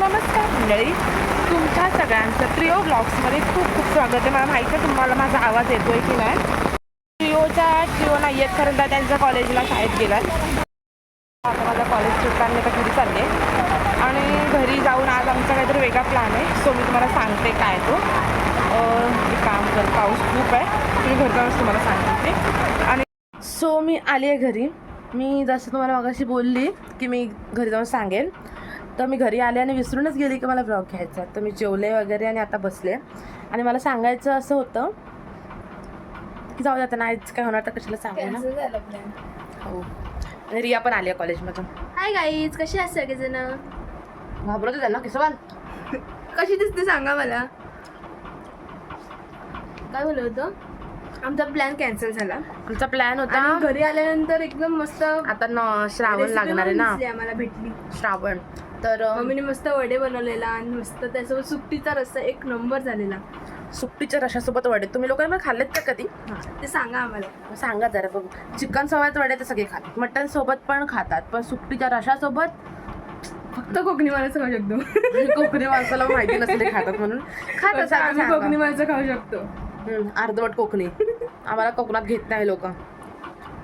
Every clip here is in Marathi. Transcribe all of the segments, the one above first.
नमस्कार मंडळी. तुमच्या सगळ्यांचं ट्रिओ ब्लॉग्समध्ये खूप खूप स्वागत आहे. मला माहिती आहे तुम्हाला माझा आवाज येतो आहे की नाही? ट्रिओच्या ट्रिओ नाही आहेत कारण तर त्यांच्या कॉलेजला शाळेत गेलात आता माझा कॉलेज सुटताना मी घरी चालले. आणि घरी जाऊन आज आमचा काहीतरी वेगळा प्लॅन आहे. सो मी तुम्हाला सांगते काय तो. काम कर पाऊस खूप आहे. मी घरी जाऊनच तुम्हाला सांगते आणि सो मी आली आहे घरी. मी जसं तुम्हाला मगाशी बोलली की मी घरी जाऊन सांगेन. तर मी घरी आले आणि विसरूनच गेली की मला ब्लॉग घ्यायचा आहे. तर मी जेवले वगैरे आणि आता बसले. आणि मला सांगायचं असं होतं की जाऊ आता नाहीच काय होणार तर कशाला सांगू ना. हो. आणि रिया पण आली आहे कॉलेजमधून हाय गाईज कशी असते सगळेजण? घाबरत होत्या ना किसवाल कशी दिसते सांगा मला. काय बोलत होतं? आमचा प्लॅन कॅन्सल झाला. आमचा प्लॅन होता. घरी आल्यानंतर एकदम मस्त आता न श्रावण लागणार आहे ना. आम्हाला भेटली. श्रावण. तर मम्मीने मस्त वडे बनवलेला आणि मस्त त्यासोबत सुकटीचा रस्ता एक नंबर झालेला. सुट्टीच्या रशासोबत वडे. तुम्ही लोकांनी खाल्लेत का कधी? ते सांगा आम्हाला. सांगा जरा बघू. चिकन सोबत वडे तर सगळे खातात. मटन सोबत पण खातात. पण सुट्टीच्या रशासोबत फक्त कोकणी माणसं खाऊ शकतो. कोकणी माणसाला माहिती नसते ते खातात म्हणून. खात फक्त असाल तर आम्ही. कोकणी माणसं खाऊ शकतो. अर्धवट कोकणी. आम्हाला कोकणात घेत नाही लोक.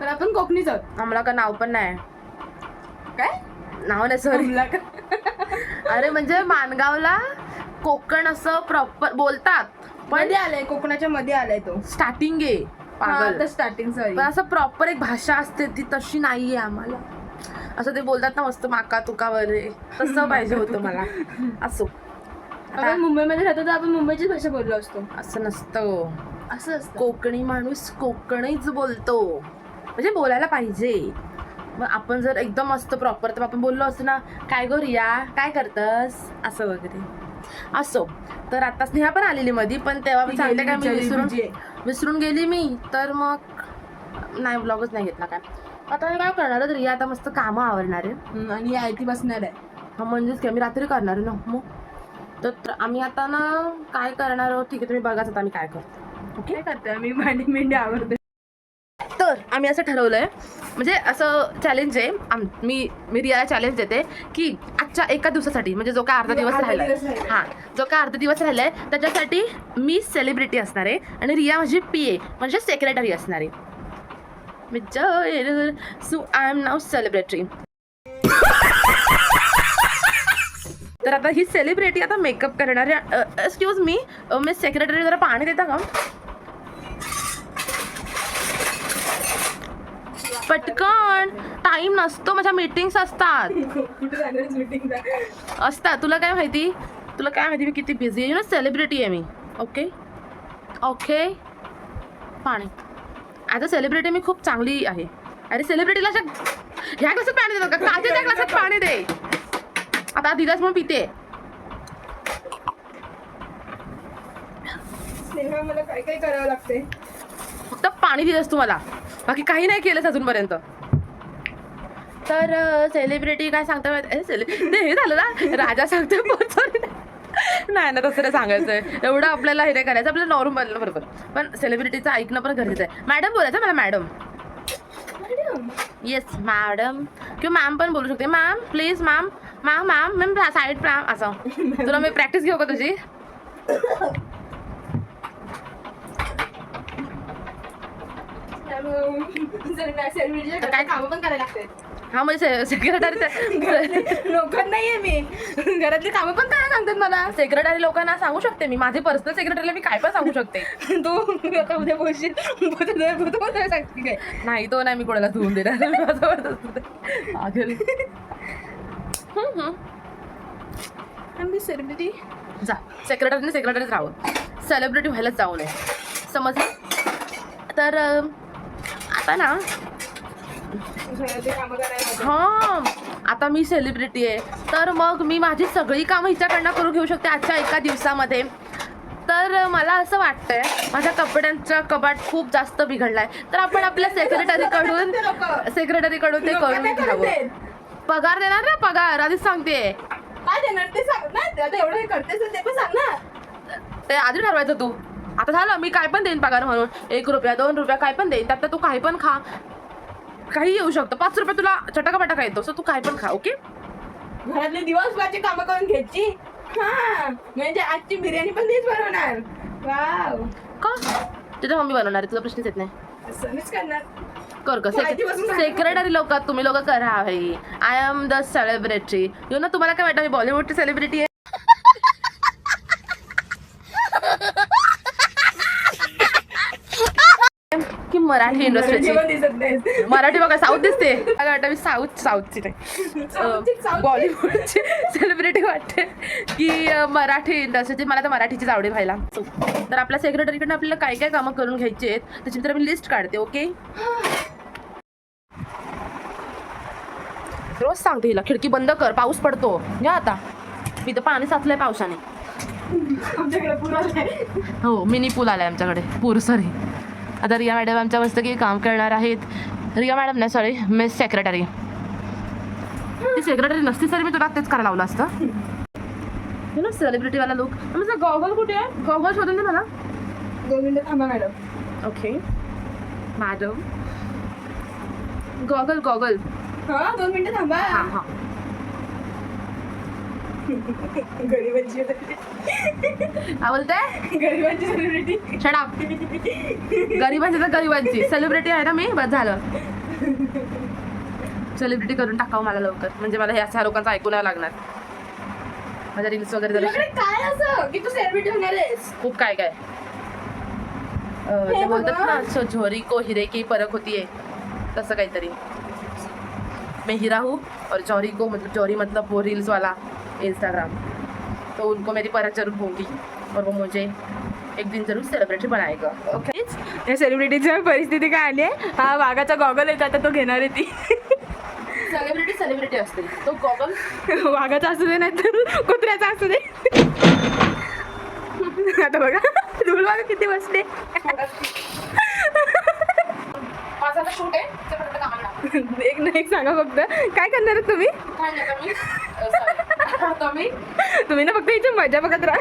पण आपण कोकणीच आहोत. आम्हाला का नाव पण नाही. काय? नाव नाही सॉरी? अरे म्हणजे मानगावला कोकण असं प्रॉपर बोलतात पण मध्ये आलाय कोकणाच्या मध्ये आलाय तो. स्टार्टिंग आहे पागल. स्टार्टिंग सॉरी पण असं प्रॉपर एक भाषा असते ती तशी नाहीये आम्हाला. असं ते बोलतात ना मस्त माका तुका वगैरे तसं पाहिजे होतं मला. असो. आपण मुंबईमध्ये राहतो तर आपण मुंबईचीच भाषा बोललो असतो. असं नसतं असं असतं. कोकणी माणूस कोकणीच बोलतो. म्हणजे बोलायला पाहिजे. मग आपण जर एकदम मस्त प्रॉपर तर आपण बोललो असतो ना काय गो रिया काय करतस? असं वगैरे. असो. तर आता स्नेहा पण आलेली मधी पण तेव्हा मी सांगते काय मी विसरून बिजी. विसरून गेली मी तर मग नाही ब्लॉगच नाही घेतला काय. आता मी काय करणार रिया? आता मस्त कामं आवडणार आहे आणि आय टी बसणार आहे. हा म्हणजेच काय मी रात्री करणार आहे ना मग. तर आम्ही आता ना काय करणार आहोत? ठीक आहे तुम्ही बघाच आता आम्ही काय करतो. काय करते आम्ही भांडी मेंढी आवडते तर आम्ही असं ठरवलंय म्हणजे असं चॅलेंज आहे आम- मी मी रियाला चॅलेंज देते की आजच्या एका दिवसासाठी म्हणजे जो काय अर्धा दिवस राहिलाय. दिवस राहिलाय. हा जो काय अर्धा दिवस राहिलाय त्याच्यासाठी मी सेलिब्रिटी असणार आहे आणि रिया माझी पी ए म्हणजे सेक्रेटरी असणार आहे. सो आय एम नाव सेलिब्रिटी तर आता ही सेलिब्रिटी आता मेकअप करणारी एक्सक्यूज मी मी सेक्रेटरी जरा पाणी देता का? पटकन. टाइम नसतो माझ्या मीटिंग्स असतात. असतात. तुला काय माहिती? तुला काय माहिती मी किती बिझी आहे? ना सेलिब्रिटी आहे मी. ओके ओके पाणी ॲज अ सेलिब्रिटी मी खूप चांगली आहे. अरे सेलिब्रिटीला अशा ह्या ग्लासात पाणी देतो का काचेच्या ग्लासात पाणी दे. आता दिलास म्हणून पिते. मला काय काय करावं लागते फक्त पाणी दिलंस तू मला. बाकी काही नाही केलंस अजूनपर्यंत. तर सेलिब्रिटी काय सांगता माहित- सेलि- ते हे झालं ना? राजा सांगतो नाही ना तसं नाही सांगायचं एवढं आपल्याला हे नाही करायचं. आपल्याला नॉर्मल बरोबर. पण सेलिब्रिटीचं ऐकणं पण गरजेचं आहे. मॅडम बोलायचं मला मॅडम मॅडम येस मॅडम किंवा मॅम पण बोलू शकते. Ma'am please ma'am ma'am ma'am ma'am side ma'am असं. तुला मी प्रॅक्टिस घेऊ का तुझी? तर काय कामं पण करायला लागते हा म्हणजे सेक्रेटरी लोकांना नाहीये मी. घरातली कामं पण करायला सांगतात मला. सेक्रेटरी लोकांना सांगू शकते मी. माझे पर्सनल सेक्रेटरीला मी काय पण सांगू शकते. तू आता उद्या बोलशील. सांगते काय. नाही तो नाही मी कोणाला धुवून देणार. सेलिब्रिटी जा. सेक्रेटरीने सेक्रेटरीच राहावं. सेलिब्रिटी व्हायलाच जाऊ नये. समजलं? तर आता ना हां. आता मी सेलिब्रिटी आहे. तर मग मी माझी सगळी कामं हिच्याकडनं करून घेऊ शकते आजच्या एका दिवसामध्ये. तर मला असं वाटतंय माझ्या कपड्यांचा कबाट खूप जास्त बिघडलाय. तर आपण आपल्या सेक्रेटरीकडून सेक्रेटरीकडून ते करून घ्यावं पगार देणार ना पगार. आधीच सांगते. काय देणार ते सांग ना. आता एवढं करतेस तर ते पण सांग ना. ते आधी ठरवायचं तू. आता झालं मी काय पण देईन पगार म्हणून. एक रुपया दोन रुपया काय पण देईन त्यात तू काही पण खा. काही येऊ शकतं. पाच रुपये तुला चटाका पटाका येतो सो तू काय पण खा ओके? घरातले दिवसभरची कामं करून घ्यायची? हा म्हणजे आजची बिर्याणी पण मीच बनवणार. वाव. का? तुझ्या मम्मी बनवणार आहे तुझा प्रश्नच येत नाही. करणार. कर का माहितीपासून सांगा. सेक्रेटरी लोक तुम्ही लोक करा भाई. I am the celebrity you know तुम्हाला काय वाटतं मी बॉलिवूडची सेलिब्रिटी आहे? मराठी इंडस्ट्रीची मराठी बघा साऊथ दिसते. मला वाटतं मी साऊथ साऊथची नाही. बॉलिवूडची सेलिब्रिटी वाटते. की मराठी इंडस्ट्रीची मला तर मराठीचीच आवडे व्हायला. तर आपल्या सेक्रेटरीकडनं आपल्याला काय काय कामं करून घ्यायची आहेत त्याची तर मी लिस्ट काढते ओके रोज सांगते हिला खिडकी बंद कर पाऊस पडतो. या आता. मी तर पाणी साचलंय पावसाने. हो मिनी पूल आलाय आमच्याकडे. पूर सॉरी आता रिया मॅडम आमच्या मस्त की काम करणार आहेत. रिया मॅडम नाही सॉरी मिस सेक्रेटरी ती सेक्रेटरी नसती तरी मी तुला तेच करायला लावलं असतं. ना सेलिब्रिटीवाला लुक माझा गॉगल कुठे आहे? गॉगल शोधून दे मला. दोन मिनिटं थांबा madam okay madam goggle goggle हा दोन मिनिटं थांबा. हां हां. गरीबांची काय बोलते गरीबांची सेलिब्रिटी शडाप गरिबांची तर गरिबांची. सेलिब्रिटी आहे ना मी? बस झालं. सेलिब्रिटी करून टाकावं मला लवकर. म्हणजे मला ह्या लोकांचं ऐकू नाही लागणार. माझ्या रील्स वगैरे काय असं? की तू सेलिब्रिटी होणार खूप काय काय. ते बोलतात ना झोरी को हिरे की परख होती है तसं काहीतरी. मैं हीरा हूँ और जौहरी को मतलब जौहरी मतलब वो रील्स वाला. इंस्टाग्राम तो उनको मेरी परख जरूर होगी और वो मुझे एक दिन जरूर सेलिब्रिटी बनाएगा. ओके या सेलिब्रिटीची परिस्थिती काय आली आहे? हा वाघाचा गॉगल आहे आता तो घेणार आहे ती. सेलिब्रिटी सेलिब्रिटी असते. तो गॉगल वाघाचा असू दे नाही तर कुत्र्याचा असू दे. आता बघा धूळ बघा किती बसले. माझा शूट आहे. एक ना एक सांगा फक्त. काय करणार तुम्ही? मी. तुम्ही ना फक्त इथे मजा बघत राहा.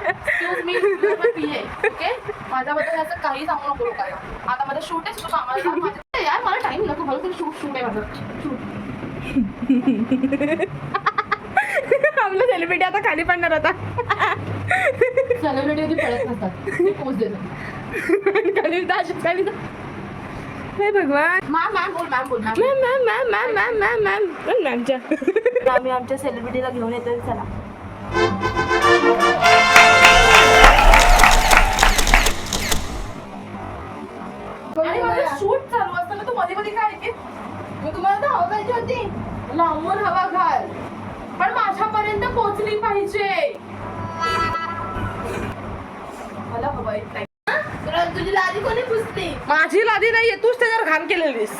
Excuse me, you're my PA, okay? माझ्याबद्दल असं काही सांगू नको लोकांना. आता माझं शूट आहे तू कामाला जा. माझं- यार मला टाइम नको मला तरी शूट शूट आहे माझं. शूट आपलं सेलिब्रिटी आता खाली पडणार आता. सेलिब्रिटी पडत नसतात. पोच खाली जा अशीच खाली जा. हे भगवान मॅम मॅम बोल मॅम बोल ma'am ma'am ma'am ma'am ma'am ma'am ma'am ma'am पण मॅमच्या आम्ही आमच्या सेलिब्रिटीला घेऊन येतो चला. आणि माझं शूट चालू असताना तू मध्ये मध्ये काय तुम्हाला तर हवा पाहिजे होती. लांबून हवा घाल. पण माझ्यापर्यंत पोहोचली पाहिजे. मला हवा येत नाही तुला तुझी लादी कोणी पुसली माझी लादी नाहीये तूच त्याच्यावर घाण केलेलीस.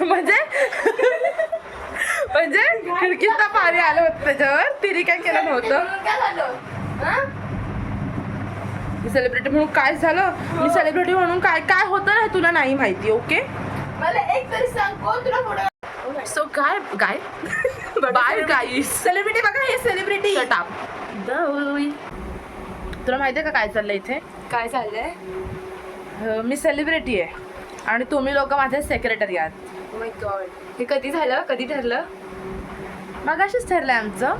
म्हणजे? म्हणजे खिडकीत पाणी आलं होतं त्याच्यावर. तिने काय केलं नव्हतं. हा? मी सेलिब्रिटी म्हणून काय झालं? मी सेलिब्रिटी म्हणून काय काय होतं ना तुला नाही माहिती ओके? मला एक तरी सांग कोण तुला सो काय काय बाय गाईस सेलिब्रिटी बघा हे सेलिब्रिटी तुला माहिती आहे का काय चाललंय इथे? काय चाललंय? मी सेलिब्रिटी आहे. आणि तुम्ही लोक माझे सेक्रेटरी आहात. माय गॉड हे कधी झालं? कधी ठरलं? मग अशीच ठरलंय आमचं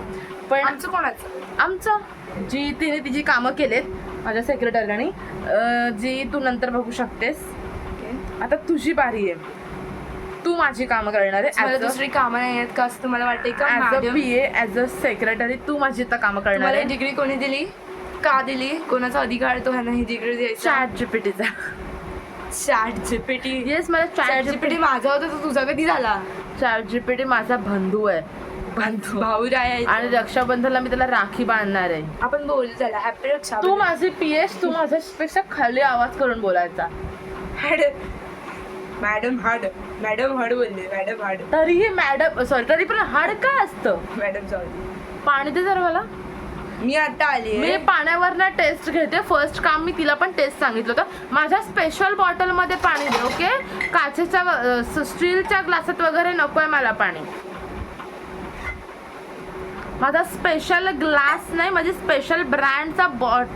पण आमचं कोणाचं? आमचं. जी तिने तिची कामं केलेत माझ्या सेक्रेटरीने जी तू नंतर बघू शकतेस. आता तुझी बारी आहे. तू माझी कामं करणार मला आहे दुसरी कामं नाही आहेत का असं तुम्हाला वाटतंय का? As a P A as a secretary तू माझी इथं कामं करणार तुम्हाला आहे. डिग्री कोणी दिली? का दिली? कोणाचा अधिकार तो ह्यांना ही डिग्री द्यायचा? चॅट जीपीटीचा चॅट जीपीटी येस मला चॅट जीपीटी माझा होता तो तुझा कधी झाला? चॅट जीपीटी माझा बंधू आहे. बंधू भाऊ राय आणि रक्षाबंधनला मी त्याला राखी बांधणार आहे. आपण बोलू झाला हॅपी रक्षा तू माझी पी एस तू माझ्यापेक्षा खाली आवाज करून बोलायचा. मॅडम हार्ड मॅडम हार्ड बोलले मॅडम हार्ड तरीही मॅडम सॉरी तरी पण हाड काय असतं? मॅडम सॉरी पाणी दे जरा मला. मी आता आली मी पाण्यावर ना टेस्ट घेते. फर्स्ट काम मी तिला पण टेस्ट सांगितलं होतं. माझ्या स्पेशल बॉटलमध्ये पाणी दे ओके काचेच्या स्टीलच्या ग्लासात वगैरे नको आहे मला पाणी. माझा स्पेशल ग्लास नाही माझी स्पेशल ब्रँडचा बॉट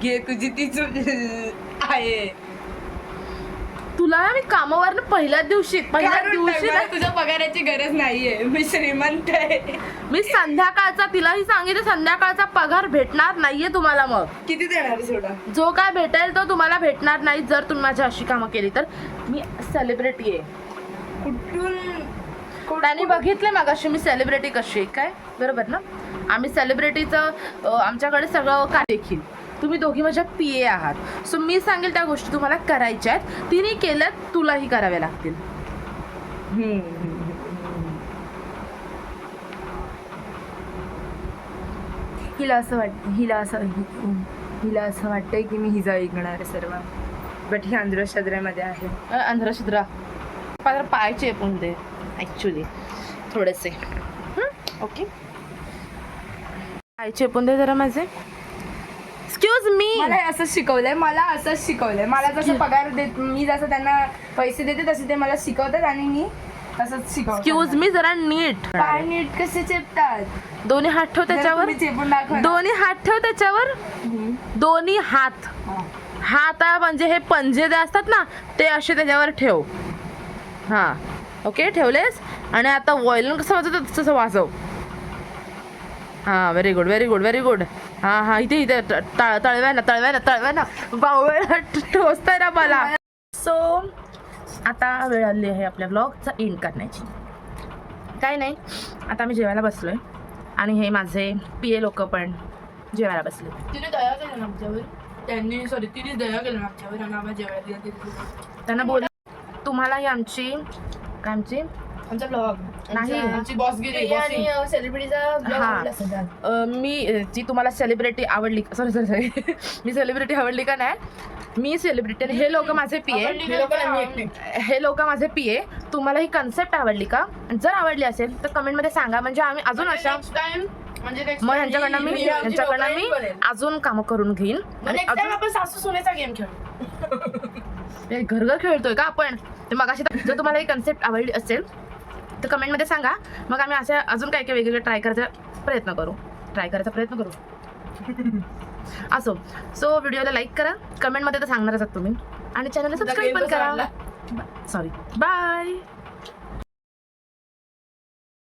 घे तुझी ती चूक आहे. तुला ना मी कामावर पहिल्याच दिवशी पहिल्याच दिवशी ना- तुझ्या पगाराची गरज नाहीये. मी श्रीमंत आहे. मी संध्याकाळचा तिलाही सांगितलं संध्याकाळचा पगार भेटणार नाहीये तुम्हाला मग. किती देणार सोडा जो काय भेटेल तो तुम्हाला भेटणार नाही जर तुम्ही माझी अशी कामं केली तर. मी सेलिब्रिटी आहे. कुठून त्याने बघितले मग अशी मी सेलिब्रिटी कशी आहे काय? बरोबर ना? आम्ही सेलिब्रिटीचं आमच्याकडे सगळं काय देखील? तुम्ही दोघी माझ्या पी ए आहात. सो मी सांगेल त्या गोष्टी तुम्हाला करायच्या आहेत. तिने केल्यात तुलाही कराव्या लागतील. हिला असं वाट हिला असं हिला असं वाटतंय की मी हिजा ऐकणार आहे सर्व. बट ही अंधश्रद्धेमध्ये आहे. अ, अंधश्रद्धा पाय पाय चेपून दे ॲक्च्युली थोडेसे. ओके पाय चेपून दे जरा माझे. एक्सक्यूज मी मला असंच शिकवलंय मला असंच शिकवलंय. मला जसं पगार देत मी जसं त्यांना पैसे देते तसे ते मला शिकवतात आणि मी तसंच शिकवतो एक्सक्यूज मी जरा नीट. पाय नीट कसे चेपतात? दोन्ही हात ठेव त्याच्यावर तुम्ही चेपून दाखवा ना. दोन्ही हात ठेव त्याच्यावर. हम्म. दोन्ही हात. हा. हात म्हणजे हे पंजे जे असतात ना ते असे त्याच्यावर ठेव. हां. ओके ठेवलेस? आणि आता वॉयलन कसं वाजवतं तसं वाजव. हां very good very good very good हां हां इथे इथे ट- तळ तळव्यानं तळव्यानं तळव्यानं बावळा टोचताय ना मला. सो आता वेळ आली आहे आपल्या ब्लॉगचा एंड करण्याची. काय नाही आता आम्ही जेवायला बसलोय. आणि हे माझे पी ए लोक पण जेवायला बसले तिने दया केलं आमच्यावर. त्यांनी सॉरी तिने दया केलं आमच्यावर. आणि आम्हाला जेवायला दिलं. त्यांना बोल तुम्हाला ही आमची काय आमची? आमचा ब्लॉग. नाही. आमची बॉसगिरी आणि सेलिब्रिटीचा ब्लॉग हा. आवडला सगळ्यात. अ, मी जी तुम्हाला सेलिब्रिटी आवडली सॉरी सॉरी सॉरी मी सेलिब्रिटी आवडली का नाही? मी सेलिब्रिटी आणि हे लोक माझे पी हे लोकं नाही, मी एकटी. हे लोक माझे पी ए तुम्हाला ही कन्सेप्ट आवडली का? जर आवडली असेल तर कमेंटमध्ये सांगा. म्हणजे आम्ही अजून अशा नेक्स्ट टाइम म्हणजे next मग time ह्यांच्याकडनं मी ही आमची ह्यांच्याकडनं लोकांनी मी बनेल. अजून कामं करून घेईन. आणि अजून आपण सासू सोन्याचा गेम खेळू. घर घर खेळतोय का आपण? ते मग अशी जर तुम्हाला ही कन्सेप्ट आवडली असेल तर कमेंटमध्ये सांगा. मग आम्ही अशा अजून काय काय वेगवेगळे ट्राय करायचा प्रयत्न करू. ट्राय करायचा प्रयत्न करू. असो. सो व्हिडिओला लाईक करा. कमेंटमध्ये तर सांगणारच आहात तुम्ही. आणि चॅनलला सबस्क्राईब पण करा. Sorry bye